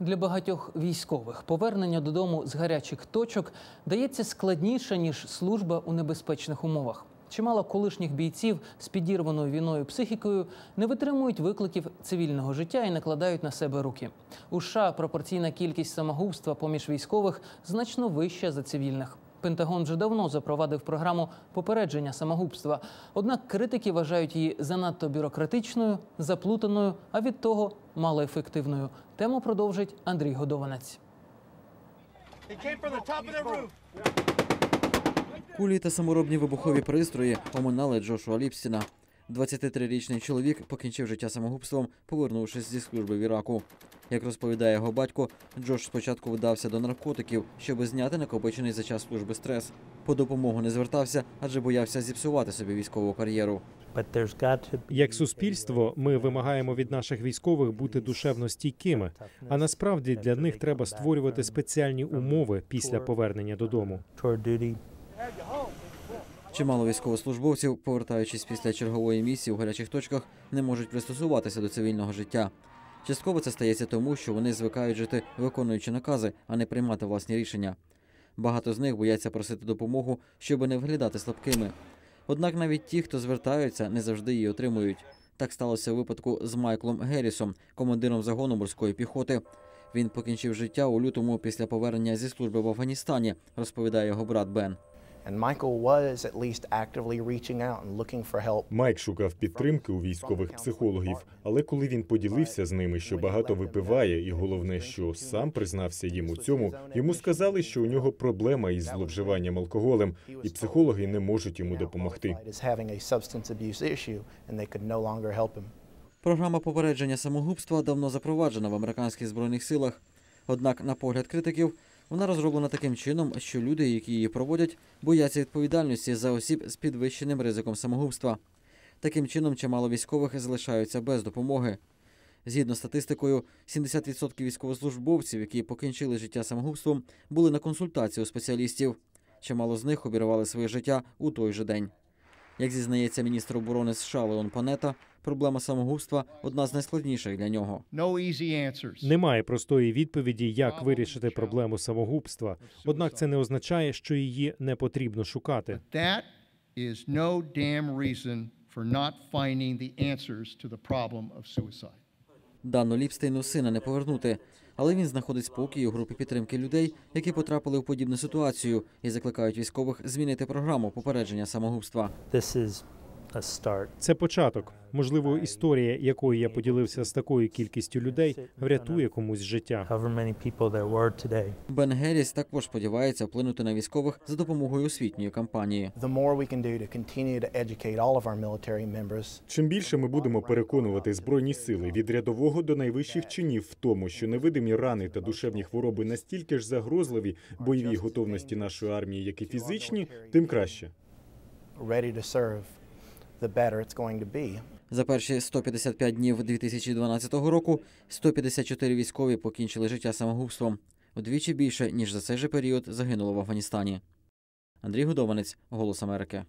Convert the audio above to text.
Для багатьох військових повернення додому з гарячих точок дається складніше ніж служба у небезпечних умовах. Чимало колишніх бійців з підірваною війною психікою не витримують викликів цивільного життя і накладають на себе руки. У США пропорційна кількість самогубства поміж військових значно вища за цивільних. Пентагон вже давно запровадив програму попередження самогубства. Однак критики вважають її занадто бюрократичною, заплутаною, а від того малоефективною. Тему продовжить Андрій Годованець. Кулі та саморобні вибухові пристрої оминали Джошуа Ліпстіна. 23-річний чоловік покінчив життя самогубством, повернувшись зі служби в Іраку. Як розповідає його батько, Джош спочатку вдався до наркотиків, щоб зняти накопичений за час служби стрес. По допомогу не звертався, адже боявся зіпсувати собі військову кар'єру. Як суспільство, ми вимагаємо від наших військових бути душевно стійкими. А насправді для них треба створювати спеціальні умови після повернення додому. Чимало військовослужбовців, повертаючись після чергової місії у гарячих точках, не можуть пристосуватися до цивільного життя. Частково це стається тому, що вони звикають жити, виконуючи накази, а не приймати власні рішення. Багато з них бояться просити допомогу, щоб не виглядати слабкими. Однак навіть ті, хто звертаються, не завжди її отримують. Так сталося у випадку з Майклом Геррісом, командиром загону морської піхоти. Він покінчив життя у лютому після повернення зі служби в Афганістані, розповідає його брат Бен. And Michael was at least actively reaching out and looking for help. Майк шукав підтримки у військових психологів, але коли він поділився з ними, що багато випиває, і головне, що сам признався їм у цьому, йому сказали, що у нього проблема із зловживанням алкоголем, і психологи не можуть йому допомогти. Is having a substance abuse issue, and they could no longer help him. Програма попередження самогубства давно запроваджена в американських збройних силах. Однак, на погляд критиків, вона розроблена таким чином, що люди, які її проводять, бояться відповідальності за осіб з підвищеним ризиком самогубства. Таким чином, чимало військових залишаються без допомоги. Згідно з статистикою, 70% військовослужбовців, які покінчили життя самогубством, були на консультації у спеціалістів. Чимало з них обірвали своє життя у той же день. Як зізнається міністр оборони США Леон Панета, проблема самогубства одна з найскладніших для нього. Немає простої відповіді, як вирішити проблему самогубства. Однак це не означає, що її не потрібно шукати. Дану Ліпстейну сина не повернути, але він знаходить спокій у групі підтримки людей, які потрапили в подібну ситуацію, і закликають військових змінити програму попередження самогубства. This is. Це початок. Можливо, історія, якою я поділився з такою кількістю людей, врятує комусь життя. Бен Герріс також сподівається вплинути на військових за допомогою освітньої кампанії. Чим більше ми будемо переконувати збройні сили від рядового до найвищих чинів в тому, що невидимі рани та душевні хвороби настільки ж загрозливі бойовій готовності нашої армії, як і фізичні, тим краще. ready to serve, the better it's going to be. За перші 155 днів 2012 року 154 військові покінчили життя самогубством. Удвічі більше ніж за цей же період загинуло в Афганістані. Андрій Годованець, Голос Америки.